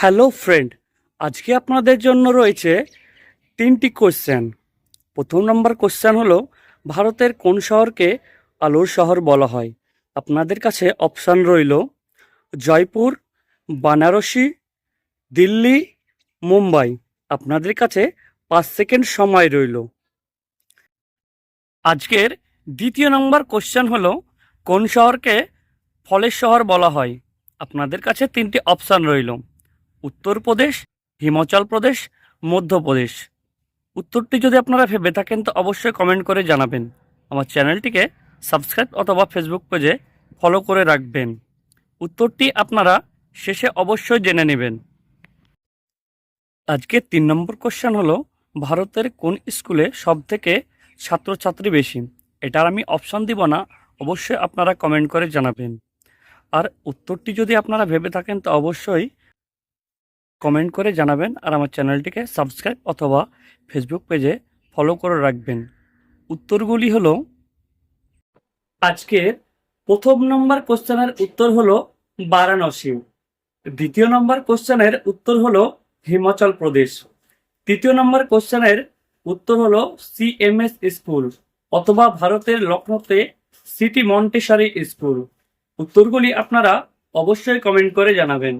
Hello friend, আজকে আপনাদের জন্য রয়েছে তিনটি কোশ্চেন। প্রথম নম্বর কোশ্চেন হলো, ভারতের কোন শহরকে আলোর শহর বলা হয়? আপনাদের কাছে অপশান রইল, জয়পুর, বানারসি, দিল্লি, মুম্বাই। আপনাদের কাছে পাঁচ সেকেন্ড সময় রইল। আজকের দ্বিতীয় নম্বর কোশ্চেন হলো, কোন শহরকে ফলের শহর বলা হয়? আপনাদের কাছে তিনটি অপশান রইল। উত্তরপ্রদেশ হিমাচল প্রদেশ মধ্যপ্রদেশ উত্তরটি যদি আপনারা ভেবে থাকেন, তো অবশ্যই কমেন্ট করে জানাবেন। আমার চ্যানেলটিকে সাবস্ক্রাইব অথবা ফেসবুক পেজে ফলো করে রাখবেন। উত্তরটি আপনারা শেষে অবশ্যই জেনে নেবেন। আজকে তিন নম্বর কোশ্চেন হলো, ভারতের কোন স্কুলে সব থেকে ছাত্রছাত্রী বেশি? এটার আমি অপশান দিব না, অবশ্যই আপনারা কমেন্ট করে জানাবেন। আর উত্তরটি যদি আপনারা ভেবে থাকেন, তো অবশ্যই কমেন্ট করে জানাবেন আর আমার চ্যানেলটিকে সাবস্ক্রাইব অথবা ফেসবুক পেজে ফলো করে রাখবেন। উত্তরগুলি হলো, আজকের প্রথম নম্বর কোশ্চেনের উত্তর হলো বারাণসী। দ্বিতীয় নম্বর কোশ্চেনের উত্তর হলো হিমাচল প্রদেশ। তৃতীয় নম্বর কোশ্চেনের উত্তর হলো সিএমএস স্কুল অথবা ভারতের লখনৌতে সিটি মন্টেসারি স্কুল উত্তরগুলি আপনারা অবশ্যই কমেন্ট করে জানাবেন।